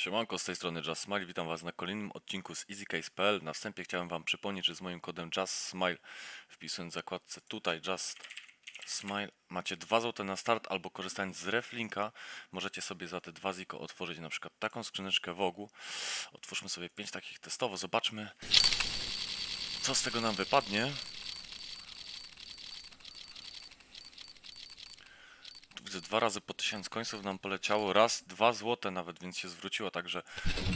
Siemanko, z tej strony witam Was na kolejnym odcinku z EasyCase.pl. Na wstępie chciałem Wam przypomnieć, że z moim kodem Just Smile, wpisując w zakładce tutaj Just Smile, macie 2 zł na start, albo korzystając z reflinka, możecie sobie za te 2 ziko otworzyć na przykład taką skrzyneczkę Wogu. Otwórzmy sobie 5 takich testowo, zobaczmy co z tego nam wypadnie. Widzę dwa razy po 1000 końców nam poleciało, raz dwa złote nawet, więc się zwróciło, także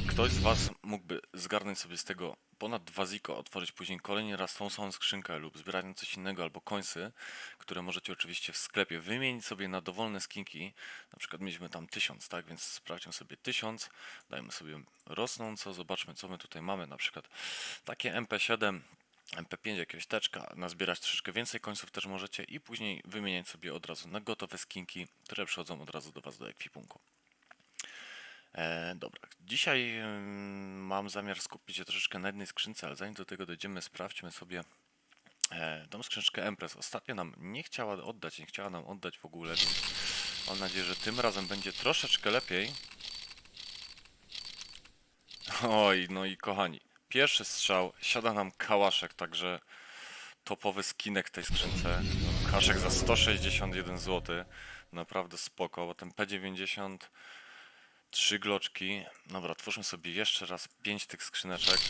ktoś z Was mógłby zgarnąć sobie z tego ponad dwa ziko, otworzyć później kolejny raz tą samą skrzynkę lub zbierać coś innego albo końsy, które możecie oczywiście w sklepie wymienić sobie na dowolne skinki. Na przykład mieliśmy tam 1000, tak? Więc sprawdźmy sobie 1000, dajmy sobie rosnąco, zobaczmy co my tutaj mamy. Na przykład takie MP7 MP5 jakiegoś teczka, nazbierać troszeczkę więcej końców też możecie i później wymieniać sobie od razu na gotowe skinki, które przychodzą od razu do Was do ekwipunku. E, dobra, dzisiaj ym, mam zamiar skupić się troszeczkę na jednej skrzynce, ale zanim do tego dojdziemy, sprawdźmy sobie e, tą skrzyneczkę Empress. Ostatnio nam nie chciała oddać, nie chciała nam oddać w ogóle, więc mam nadzieję, że tym razem będzie troszeczkę lepiej. Oj, no i kochani, pierwszy strzał, siada nam kałaszek, także topowy skinek tej skrzynce. Kałaszek za 161 zł, naprawdę spoko, bo ten P90, trzy gloczki. Dobra, twórzmy sobie jeszcze raz pięć tych skrzyneczek.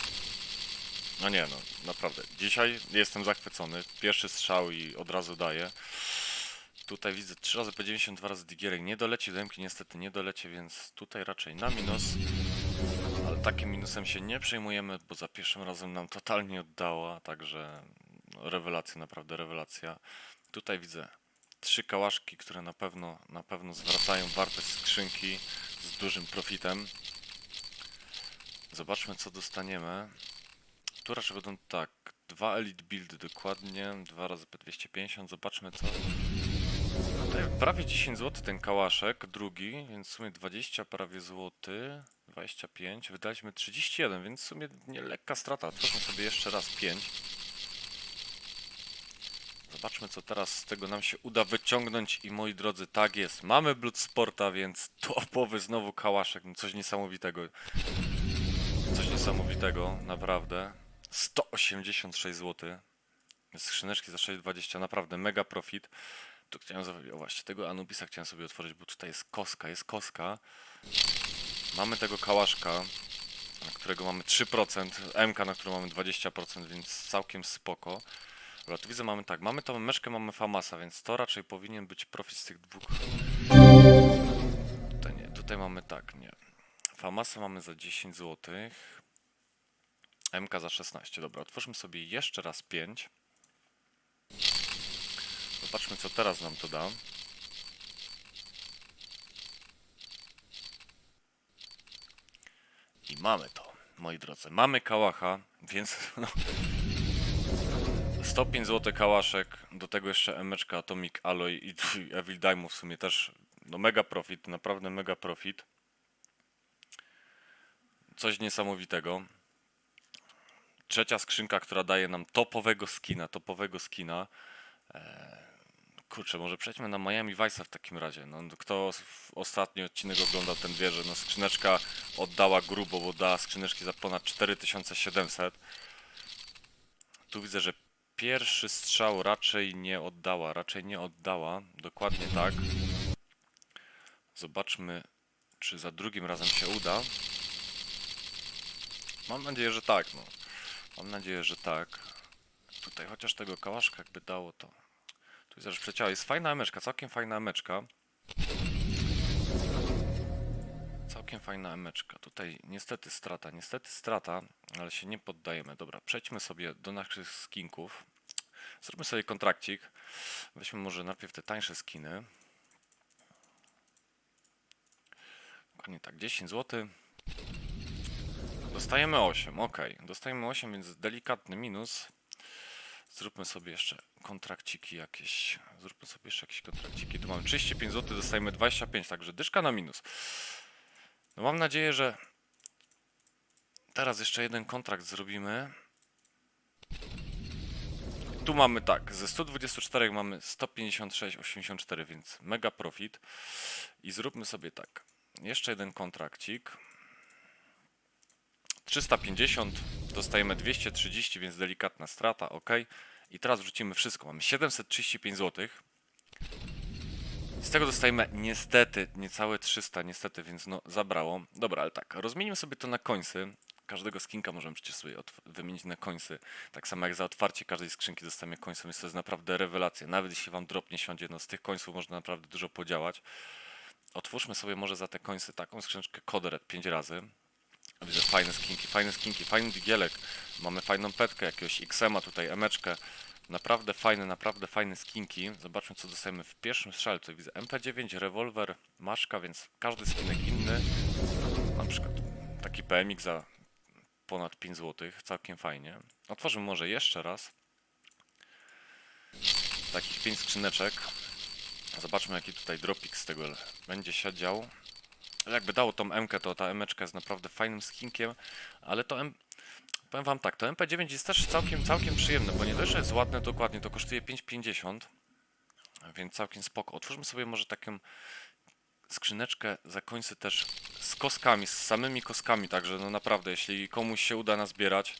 No nie no, naprawdę, dzisiaj jestem zachwycony, pierwszy strzał i od razu daję. Tutaj widzę 3 razy P90, 2 razy Digierek, nie doleci do niestety nie doleci, więc tutaj raczej na minus. Ale takim minusem się nie przejmujemy, bo za pierwszym razem nam totalnie oddała, także rewelacja, naprawdę rewelacja. Tutaj widzę trzy kałaszki, które na pewno, na pewno zwracają wartość skrzynki z dużym profitem. Zobaczmy co dostaniemy. Tu raczej będą tak, dwa Elite Build dokładnie, dwa razy P250, zobaczmy co. Prawie 10 zł ten kałaszek, drugi, więc w sumie 20 prawie złoty, 25, wydaliśmy 31, więc w sumie nie lekka strata. Otwórzmy sobie jeszcze raz 5. Zobaczmy co teraz z tego nam się uda wyciągnąć i moi drodzy, tak jest, mamy Bloodsporta, więc topowy znowu kałaszek, no coś niesamowitego. Coś niesamowitego, naprawdę. 186 zł. Skrzyneczki za 6,20, naprawdę mega profit. Tu chciałem o właśnie, tego Anubisa chciałem sobie otworzyć, bo tutaj jest koska, jest koska. Mamy tego kałaszka, na którego mamy 3%, MK, na którą mamy 20%, więc całkiem spoko. Dobra, tu widzę, mamy tak, mamy tą meszkę, mamy Famasa, więc to raczej powinien być profit z tych dwóch. Tutaj nie, tutaj mamy tak, nie. Famasa mamy za 10 zł. MK za 16. Dobra, otwórzmy sobie jeszcze raz 5. Zobaczmy, co teraz nam to da. Mamy to, moi drodzy. Mamy kałacha, więc no, 105 zł kałaszek, do tego jeszcze emeczka Atomic Alloy i Evil Diamond w sumie też no mega profit, naprawdę mega profit. Coś niesamowitego. Trzecia skrzynka, która daje nam topowego skina, topowego skina. Eee, kurczę, może przejdźmy na Miami Vice'a w takim razie. No, kto ostatni odcinek oglądał, ten wie, że no, skrzyneczka oddała grubo, bo dała skrzyneczki za ponad 4700. Tu widzę, że pierwszy strzał raczej nie oddała, raczej nie oddała, dokładnie tak. Zobaczmy, czy za drugim razem się uda. Mam nadzieję, że tak, no. Mam nadzieję, że tak. Tutaj chociaż tego kałaszka jakby dało to. Tu widzę, że przecięła. Jest fajna emeczka, całkiem fajna emeczka. Całkiem fajna emeczka. Tutaj niestety strata, niestety strata, ale się nie poddajemy. Dobra, przejdźmy sobie do naszych skinków. Zróbmy sobie kontrakcik. Weźmy może najpierw te tańsze skiny. Dokładnie tak, 10 zł. Dostajemy 8, ok. Dostajemy 8, więc delikatny minus. Zróbmy sobie jeszcze kontrakciki jakieś. Zróbmy sobie jeszcze jakieś kontrakciki. Tu mamy 35 zł, dostajemy 25, także dyszka na minus. No mam nadzieję, że teraz jeszcze jeden kontrakt zrobimy. Tu mamy tak, ze 124 mamy 156,84, więc mega profit. I zróbmy sobie tak. Jeszcze jeden kontrakcik. 350, dostajemy 230, więc delikatna strata, ok. I teraz wrzucimy wszystko. Mamy 735 zł. Z tego dostajemy niestety niecałe 300, niestety, więc no zabrało. Dobra, ale tak, rozmienimy sobie to na końsy. Każdego skinka możemy przecież sobie wymienić na końsy. Tak samo jak za otwarcie każdej skrzynki dostajemy końce, więc to jest naprawdę rewelacja. Nawet jeśli wam drop nie siądzie, no z tych końców można naprawdę dużo podziałać. Otwórzmy sobie może za te końce taką skrzyneczkę Koderet 5 razy. Widzę fajne skinki, fajne skinki, fajny digielek. Mamy fajną petkę, jakiegoś XM-a tutaj, emeczkę. Naprawdę fajne, naprawdę fajne skinki. Zobaczmy co dostajemy w pierwszym strzale. Widzę MP9, rewolwer, maszka, więc każdy skinek inny. Na przykład taki PMX za ponad 5 zł, całkiem fajnie. Otworzymy może jeszcze raz. Takich 5 skrzyneczek. Zobaczmy jaki tutaj dropik z tego będzie siedział. Jakby dało tą M, to ta emeczka jest naprawdę fajnym skinkiem, ale to. Powiem wam tak, to MP9 jest też całkiem, całkiem przyjemne, bo nie dość, że jest ładne dokładnie, to kosztuje 5,50, więc całkiem spoko. Otwórzmy sobie może taką skrzyneczkę za końce też z koskami, z samymi koskami, także no naprawdę, jeśli komuś się uda nazbierać,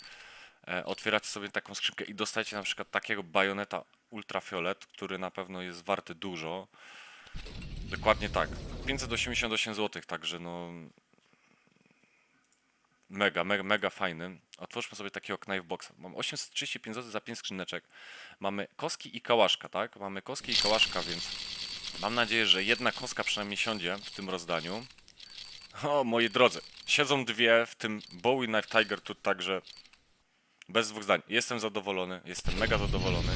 e, otwieracie sobie taką skrzynkę i dostajecie na przykład takiego bajoneta ultrafiolet, który na pewno jest warty dużo. Dokładnie tak. 588 zł, także no mega, mega, mega fajny. Otwórzmy sobie takiego knife boxa. Mam 835 zł za 5 skrzyneczek. Mamy koski i kałaszka, tak? Mamy koski i kałaszka, więc mam nadzieję, że jedna koska przynajmniej siądzie w tym rozdaniu. O, moi drodzy, siedzą dwie w tym Bowie Knife Tiger tu także bez dwóch zdań. Jestem zadowolony, jestem mega zadowolony.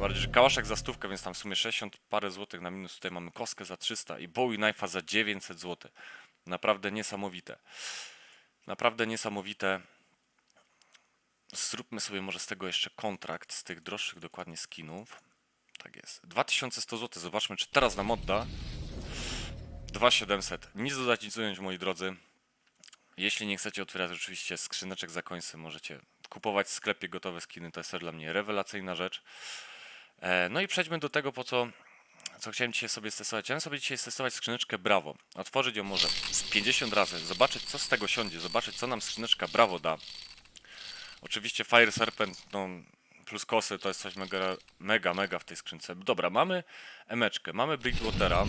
Bardziej, że kałaszek za stówkę, więc tam w sumie 60 parę złotych na minus. Tutaj mamy koskę za 300 i Bowie Knife'a za 900 zł. Naprawdę niesamowite. Naprawdę niesamowite. Zróbmy sobie może z tego jeszcze kontrakt, z tych droższych dokładnie skinów. Tak jest. 2100 zł. Zobaczmy, czy teraz nam odda. 2700. Nic dodać, nic ująć, moi drodzy. Jeśli nie chcecie otwierać oczywiście skrzyneczek za końce, możecie kupować w sklepie gotowe skiny. To jest dla mnie rewelacyjna rzecz. E, No i przejdźmy do tego, po co, co chciałem dzisiaj sobie stestować. Chciałem sobie dzisiaj stestować skrzyneczkę Bravo. Otworzyć ją może z 50 razy, zobaczyć co z tego siądzie, zobaczyć co nam skrzyneczka Bravo da. Oczywiście Fire Serpent no, plus kosy to jest coś mega, mega, mega w tej skrzynce. Dobra, mamy emeczkę, mamy Bridgewatera.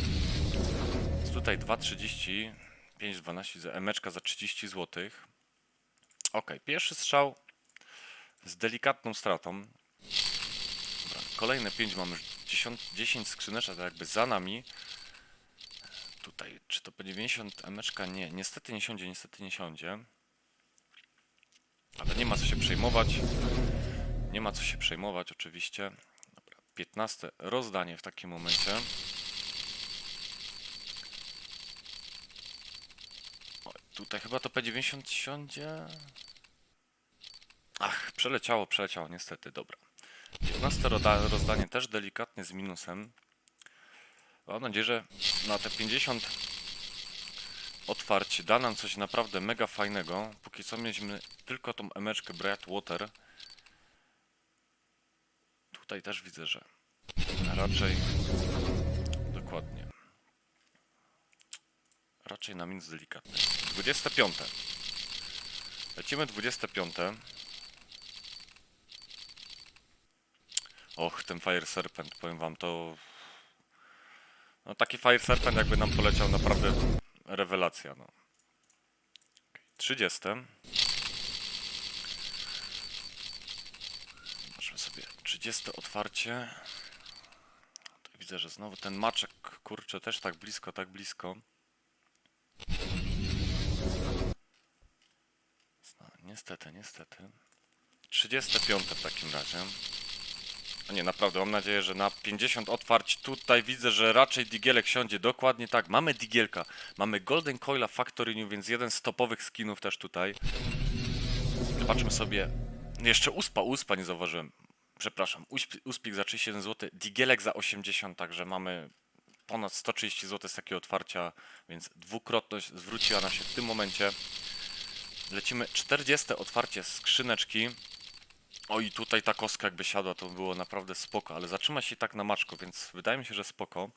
Jest tutaj 2,30, 5,12 za emeczka za 30 zł. Ok, pierwszy strzał z delikatną stratą. Dobra, kolejne 5 mamy już 10, 10 skrzyneczek tak jakby za nami. Tutaj, czy to po 90 emeczka? Nie, niestety nie siądzie, niestety nie siądzie. Ale nie ma co się przejmować. Nie ma co się przejmować oczywiście. Dobra, 15 rozdanie w takim momencie. Oj, tutaj chyba to P90 siądzie. Ach, przeleciało, przeleciało, niestety, dobra. 15 roda- rozdanie też delikatnie z minusem. Mam nadzieję, że na te 50 otwarcie da nam coś naprawdę mega fajnego. Póki co mieliśmy tylko tą emeczkę Bright Water. Tutaj też widzę, że raczej dokładnie. Raczej na minus delikatny. 25. Lecimy 25. Och, ten Fire Serpent, powiem wam, to... No taki Fire Serpent jakby nam poleciał naprawdę rewelacja, no. Okej, 30. Zobaczmy sobie 30 otwarcie. Widzę, że znowu ten maczek, kurczę, też tak blisko, tak blisko. Niestety, niestety. 35 w takim razie. A nie, naprawdę, mam nadzieję, że na 50 otwarć tutaj widzę, że raczej Digielek siądzie. Dokładnie tak, mamy Digielka. Mamy Golden Coila Factory New, więc jeden z topowych skinów też tutaj. Zobaczmy sobie. Jeszcze Uspa, Uspa nie zauważyłem. Przepraszam, Usp- Uspik za 31 zł, Digielek za 80, także mamy ponad 130 zł z takiego otwarcia, więc dwukrotność zwróciła nam się w tym momencie. Lecimy 40 otwarcie skrzyneczki. O i tutaj ta kostka jakby siadła, to było naprawdę spoko, ale zatrzyma się tak na maczko, więc wydaje mi się, że spoko.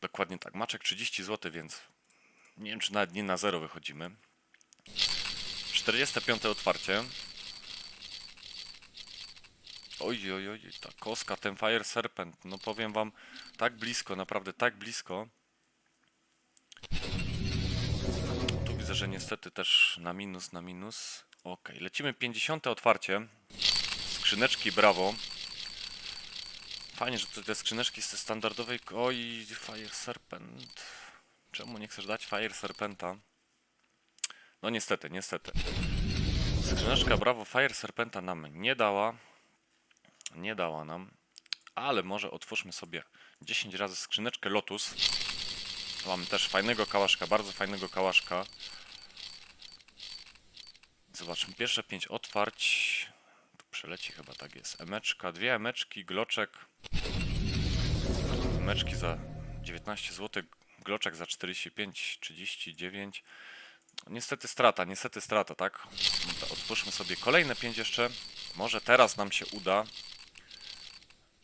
Dokładnie tak. Maczek 30 zł, więc nie wiem, czy nawet nie na zero wychodzimy. 45 otwarcie. Oj, oj, oj, ta koska, ten Fire Serpent, no powiem wam, tak blisko, naprawdę tak blisko. Widzę, że niestety też na minus, na minus. Ok, lecimy 50 otwarcie. Skrzyneczki, brawo. Fajnie, że te, skrzyneczki z standardowej... Oj, Fire Serpent. Czemu nie chcesz dać Fire Serpenta? No niestety, niestety. Skrzyneczka Brawo Fire Serpenta nam nie dała. Nie dała nam. Ale może otwórzmy sobie 10 razy skrzyneczkę Lotus. Mamy też fajnego kałaszka, bardzo fajnego kałaszka. Zobaczmy, pierwsze 5 otwarć. Tu przeleci chyba tak jest. Emeczka, dwie emeczki, gloczek. Emeczki za 19 zł, gloczek za 45, 39. Niestety strata, niestety strata, tak? Otwórzmy sobie kolejne 5 jeszcze. Może teraz nam się uda.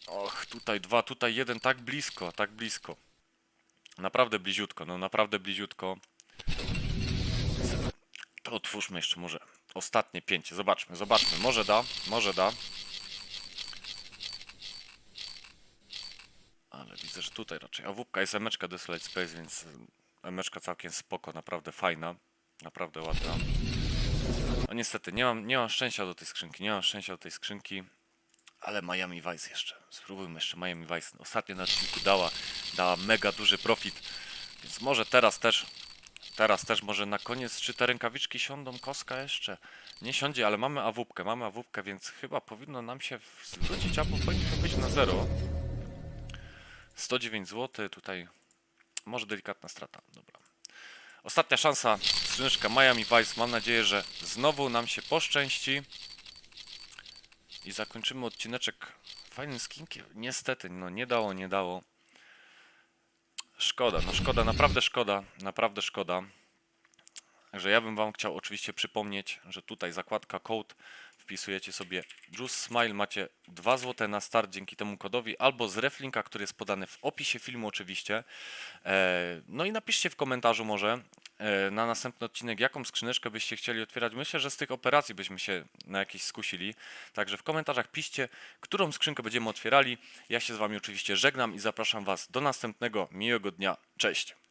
Och, tutaj dwa, tutaj jeden, tak blisko, tak blisko. Naprawdę bliziutko, no naprawdę bliziutko. To otwórzmy jeszcze może ostatnie 5. Zobaczmy, zobaczmy. Może da, może da. Ale widzę, że tutaj raczej. A wupka jest emeczka Desolate Space, więc emeczka całkiem spoko, naprawdę fajna. Naprawdę ładna. No niestety, nie mam, nie mam szczęścia do tej skrzynki, nie mam szczęścia do tej skrzynki. Ale Miami Vice jeszcze. Spróbujmy jeszcze Miami Vice. Ostatnio na odcinku dała, dała mega duży profit. Więc może teraz też, teraz też może na koniec, czy te rękawiczki siądą, koska jeszcze? Nie siądzie, ale mamy awupkę, mamy awupkę, więc chyba powinno nam się zwrócić, albo powinniśmy być na zero. 109 zł, tutaj może delikatna strata, dobra. Ostatnia szansa, skrzyneczka Miami Vice. Mam nadzieję, że znowu nam się poszczęści. I zakończymy odcineczek fajnym skinkiem. Niestety, no nie dało, nie dało. Szkoda, no szkoda, naprawdę szkoda, naprawdę szkoda. Także ja bym wam chciał oczywiście przypomnieć, że tutaj zakładka code wpisujecie sobie Juice Smile, macie 2 zł na start dzięki temu kodowi, albo z reflinka, który jest podany w opisie filmu oczywiście. E, No i napiszcie w komentarzu może na następny odcinek, jaką skrzyneczkę byście chcieli otwierać. Myślę, że z tych operacji byśmy się na jakieś skusili. Także w komentarzach piszcie, którą skrzynkę będziemy otwierali. Ja się z wami oczywiście żegnam i zapraszam was do następnego miłego dnia. Cześć!